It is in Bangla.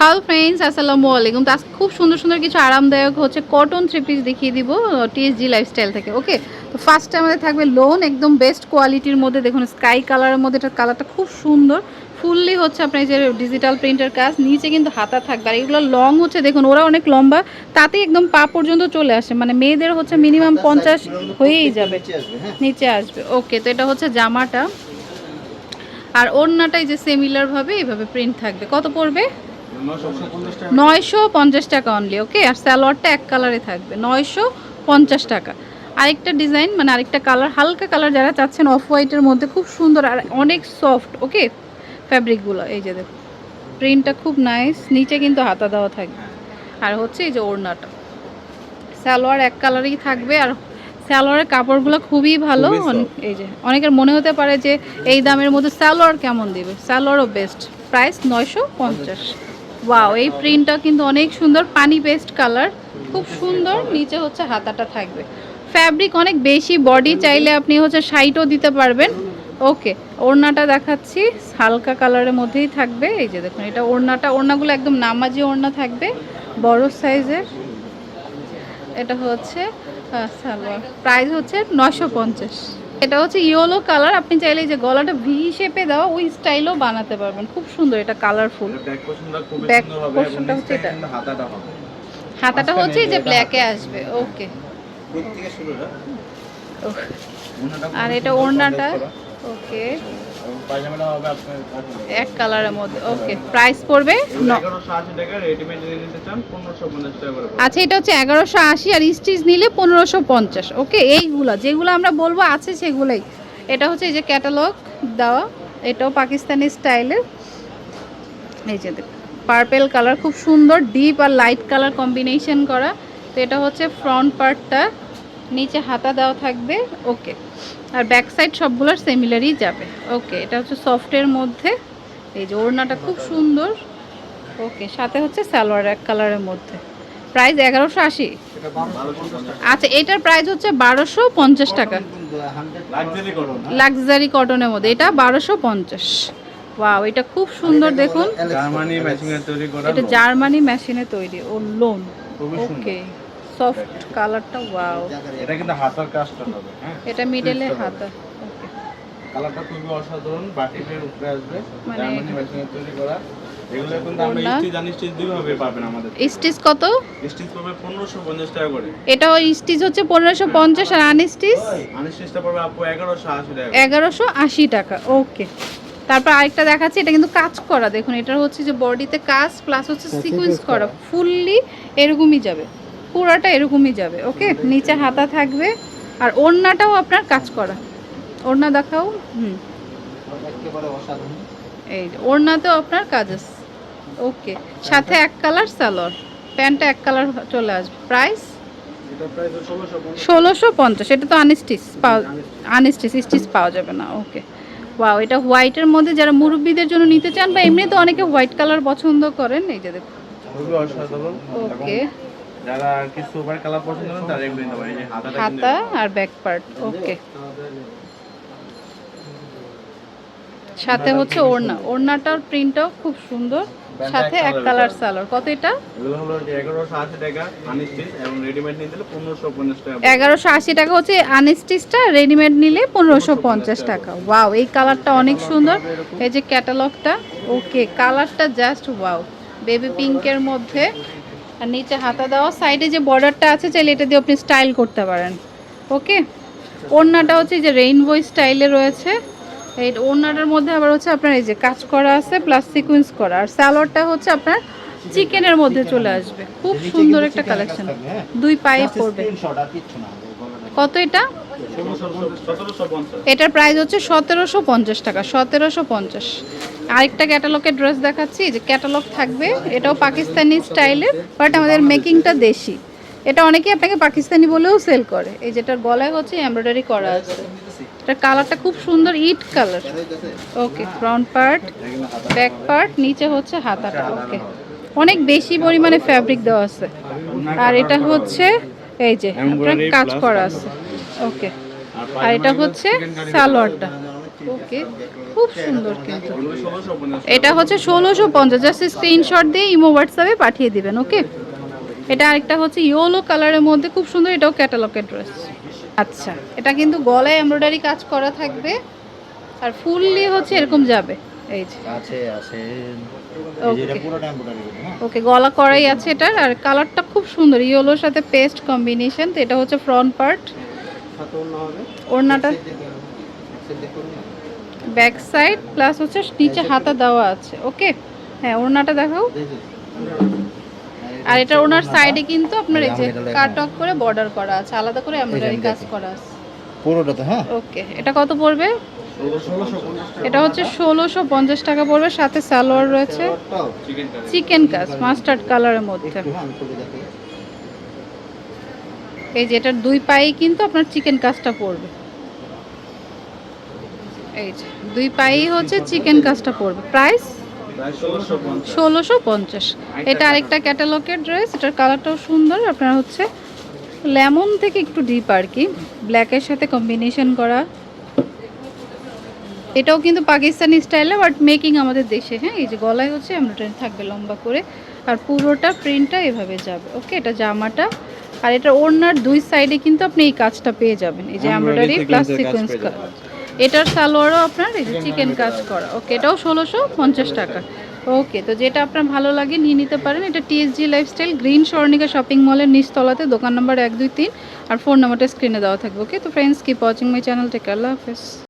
হ্যালো ফ্রেন্ডস আসসালামু আলাইকুম। তো আজকে খুব সুন্দর সুন্দর কিছু আরামদায়ক হচ্ছে কটন থ্রি পিস দেখিয়ে দিব টিএসজি লাইফস্টাইল থেকে ওকে তো ফার্স্টে আমাদের থাকবে লোন একদম বেস্ট কোয়ালিটির মধ্যে দেখুন স্কাই কালারের মধ্যে এটার কালারটা খুব সুন্দর। ফুললি হচ্ছে আপনার যে ডিজিটাল প্রিন্টের কাজ নিচে কিন্তু হাতা থাকবে আর এগুলো লং হচ্ছে দেখুন ওরা অনেক লম্বা তাতেই একদম পা পর্যন্ত চলে আসে মানে মেয়েদের হচ্ছে মিনিমাম পঞ্চাশ হয়েই যাবে। নিচে আসবে ওকে তো এটা হচ্ছে জামাটা। আর ওড়নাটাই যে সিমিলার ভাবে এইভাবে প্রিন্ট থাকবে। কত পড়বে? নয়শো পঞ্চাশ টাকা। অনলি ওকে আর স্যালোয়ারটা এক কালারে থাকবে নয়শো পঞ্চাশ টাকা। আরেকটা ডিজাইন মানে আরেকটা কালার হালকা কালার যারা চাচ্ছেন অফ হোয়াইটের মধ্যে খুব সুন্দর আর অনেক সফট ওকে ফ্যাব্রিকগুলো এই যে দেখো প্রিন্টটা খুব নাইস নিচে কিন্তু হাতা দেওয়া থাকবে। আর হচ্ছে এই যে ওড়নাটা সালোয়ার এক কালারই থাকবে আর সালোয়ারের কাপড়গুলো খুবই ভালো এই যে অনেকের মনে হতে পারে যে এই দামের মধ্যে সালোয়ার কেমন দিবে? সালোয়ারও বেস্ট প্রাইস নয়শো পঞ্চাশ। ওয়াও এই প্রিন্টটা কিন্তু অনেক সুন্দর, পানি পেস্ট কালার খুব সুন্দর, নিচে হচ্ছে হাতাটা থাকবে। ফ্যাব্রিক অনেক বেশি বডি চাইলে আপনি হচ্ছে সাইটও দিতে পারবেন। ওকে ওড়নাটা দেখাচ্ছি, হালকা কালারের মধ্যেই থাকবে। এই যে দেখুন, এটা ওড়নাটা, ওড়নাগুলো একদম নামাজি ওড়না থাকবে, বড় সাইজের এটা হচ্ছে সালোয়ার। প্রাইস হচ্ছে নশো পঞ্চাশ। এটা হচ্ছে ইয়েলো কালার। আপনি চাইলে যে গলাটা ভি শেপে দেওয়া ওই স্টাইলও বানাতে পারবেন। খুব সুন্দর এটা কালারফুল ব্যাক পোর্শনটা হচ্ছে এটা। হাতাটা হচ্ছে যে ব্ল্যাকে আসবে। ওকে ওড়নাটা আর এটা ওড়নাটা? ওকে এক কালারের মধ্যে ওকে। প্রাইস পড়বে ন- 1180 টাকা রেডিমেড যদি নিতে চান 1550 টাকা করে পড়বে। আচ্ছা এটা হচ্ছে এগারোশো আশি আর স্টিচ নিলে পনেরোশো পঞ্চাশ ওকে? এইগুলা যেগুলো আমরা বলব আছে সেগুলোই। এটা হচ্ছে এই যে ক্যাটালগ দেওয়া এটাও পাকিস্তানি স্টাইলের এই যে পার্পেল কালার খুব সুন্দর ডিপ আর লাইট কালার কম্বিনেশন করা। তো এটা হচ্ছে ফ্রন্ট পার্টটা নিচে হাতা দেওয়া থাকবে ওকে। আর ব্যাক সাইড সবগুলোর সিমিলারই যাবে ওকে। এটা হচ্ছে সফটের মধ্যে। এই যে ওড়নাটা খুব সুন্দর। ওকে সাথে হচ্ছে সালোয়ার এক কালারের মধ্যে। প্রাইস এগারোশো আশি। এটা 1250 টাকা। আচ্ছা এটার প্রাইস হচ্ছে বারোশো পঞ্চাশ টাকা? লাক্সারি কটনের মধ্যে। এটা বারোশো পঞ্চাশ। ওয়াও এটা খুব সুন্দর দেখুন। জার্মানি ম্যাচিং এর তৈরি করা এটা জার্মানি মেশিনে তৈরি। ও লোন ওকে সফট কালারটা ওয়াও এটা কিন্তু হাতার কাজটা হবে হ্যাঁ? এটা মিডলে হাতা ওকে কালারটা খুবই অসাধারণ বাটিকের উপরে আসবে মানে- জার্মানি ম্যাচিং তৈরি করা। এগুলো কিন্তু আমরা ওড়না। স্টিচ আনি স্টিচ দুই ভাবে পাবেন আমাদের। স্টিচ কত? স্টিচ পাবে 1550 টাকা করে। এটা স্টিচ হচ্ছে পনেরোশো পঞ্চাশ আর আনস্টিচ? আনি স্টিচটা পাবে আপু 1180 টাকা এগারোশো আশি টাকা ওকে তারপর আরেকটা দেখাচ্ছি এটা কিন্তু কাজ করা দেখুন এটা হচ্ছে যে বডিতে কাজ প্লাস হচ্ছে সিকোয়েন্স করা। ফুললি এরকমই যাবে। পুরাটা এরকমই যাবে ওকে নিচে হাতা থাকবে আর ওড়নাটাও আপনার কাজ করা। ওড়না দেখাও হুম। এই যে, ওড়নাতেও আপনার কাজ আছে ওকে সাথে এক কালার সালোয়ার প্যান্টটা এক কালার চলে আসবে। প্রাইস এটা প্রাইস 1650 ষোলোশো পঞ্চাশ। এটা তো আনস্টিচ পাওয়া আনস্টিচ স্টিচ পাওয়া যাবে না ওকে ওয়াও এটা হোয়াইটের মধ্যে যারা মুরব্বীদের জন্য নিতে চান বা এমনি তো অনেকে হোয়াইট কালার পছন্দ করেন এই যে দেখুন। ওকে যারা কি সুপার কালার পছন্দ করেন তারা এগুলো নিতে পারে এই যে হাতাটা হাতা আর ব্যাক পার্ট ওকে সাথে হচ্ছে ওড়না। ওড়নাটার প্রিন্টটাও খুব সুন্দর। সাথে এক কালার সালোয়ার কত এটা? এগুলো হলো 1180 টাকা আনস্টিচ এবং রেডিমেড নিতে 1550 টাকা এগারোশো আশি টাকা হচ্ছে আনস্টিচটা রেডিমেড নিলে পনেরোশো পঞ্চাশ টাকা। ওয়াও এই কালারটা অনেক সুন্দর। এই যে ক্যাটালগটা ওকে কালারটা জাস্ট ওয়াও বেবি পিঙ্কের মধ্যে আর নিচে হাতা দেওয়া সাইডে যে বর্ডারটা আছে চাইলে এটা দিয়ে আপনি স্টাইল করতে পারেন। ওকে? ওড়নাটা হচ্ছে যে রেইনবো স্টাইলে রয়েছে। এই ওড়নাটার মধ্যে আবার হচ্ছে আপনার এই যে কাজ করা আছে প্লাস সিকুয়েন্স করা। আর স্যালোয়ারটা হচ্ছে আপনার চিকেনের মধ্যে চলে আসবে। খুব সুন্দর একটা কালেকশন দুই পায়ে পড়বে। কত এটা? এটার প্রাইস হচ্ছে সতেরোশো পঞ্চাশ টাকা সতেরোশো পঞ্চাশ। আরেকটা ক্যাটালগের ড্রেস দেখাচ্ছি যে ক্যাটালগ থাকবে। এটাও পাকিস্তানি স্টাইলের বাট আমাদের মেকিংটা দেশি। এটা অনেকেই আপনাকে পাকিস্তানি বলেও সেল করে। এই যেটার গলায় হচ্ছে এমব্রয়ডারি করা আছে। এটার কালারটা খুব সুন্দর ইট colour okay front part back part নিচে হচ্ছে হাতাটা। ওকে অনেক বেশি পরিমাণে ফ্যাব্রিক দেওয়া আছে। আর এটা হচ্ছে এই যে কাজ করা আছে। ওকে আর এটা হচ্ছে সালোয়ারটা। ওকে খুব সুন্দর কিন্তু। এটা হচ্ছে ষোলোশো পঞ্চাশ জাস্ট স্ক্রিনশট দিয়ে ইমো হোয়াটসঅ্যাপে পাঠিয়ে দিবেন ওকে? এটা আরেকটা হচ্ছে ইয়েলো কালারের মধ্যে খুব সুন্দর এটাও ক্যাটালগের ড্রেস আচ্ছা এটা কিন্তু গলায় এমব্রয়ডারি কাজ করা থাকবে আর ফুললি হচ্ছে এরকম যাবে এই যে। আছে আছে। হ্যাঁ? ওকে গলা করাই আছে এটার আর কালারটা খুব সুন্দর ইয়েলোর সাথে পেস্ট কম্বিনেশন তো এটা হচ্ছে ফ্রন্ট পার্ট ওড়নাটা ব্যাক সাইড প্লাস হচ্ছে নিচে হাতা দেওয়া আছে ওকে হ্যাঁ ওড়নাটা দেখাও। আর এটা ওনার সাইডে কিন্তু আপনার এই যে কাট অফ করে বর্ডার করা আছে আলাদা করে এমব্রয়ডারি কাজ করা আছে। পুরোটা তো হ্যাঁ? ওকে এটা কত পড়বে? এটা হচ্ছে ষোলোশো পঞ্চাশ টাকা পড়বে সাথে সালোয়ার রয়েছে। চিকেন চিকেন কাজ মাস্টার্ড কালারের মধ্যে। এই যে এটার দুই পায়ে কিন্তু আপনার চিকেন কাজটা পড়বে। এই যে দুই পায়েই হচ্ছে চিকেন কাজটা পড়বে। প্রাইস ষোলোশো পঞ্চাশ। এটা আরেকটা ক্যাটালগের ড্রেস এটার কালারটাও সুন্দর। আপনার হচ্ছে লেমন থেকে একটু ডিপ আর কি। ব্ল্যাকের সাথে কম্বিনেশন করা। এটাও কিন্তু পাকিস্তানি স্টাইলে বাট মেকিং আমাদের দেশে। হ্যাঁ এই যে গলায় হচ্ছে এমব্রয়ডারি থাকবে লম্বা করে। আর পুরোটা প্রিন্টটা এভাবে যাবে। ওকে এটা জামাটা। আর এটা ওড়নার দুই সাইডে কিন্তু আপনি এই কাজটা পেয়ে যাবেন। এই যে এমব্রয়ডারি প্লাস সিকোয়েন্স কাজ এটার সালোয়ারও আপনার এই যে চিকেন কাজ করা। ওকে, এটাও ষোলোশো পঞ্চাশ টাকা। ওকে, তো যেটা আপনার ভালো লাগে নিয়ে নিতে পারেন। এটা TSG lifestyle green Swarnika shopping মলের নিচতলাতে, দোকান নম্বর এক, দুই, তিন, আর ফোন নম্বরটা স্ক্রিনে দেওয়া থাকবে। ওকে, তো friends keep watching my channel take আল্লাহ হাফেজ।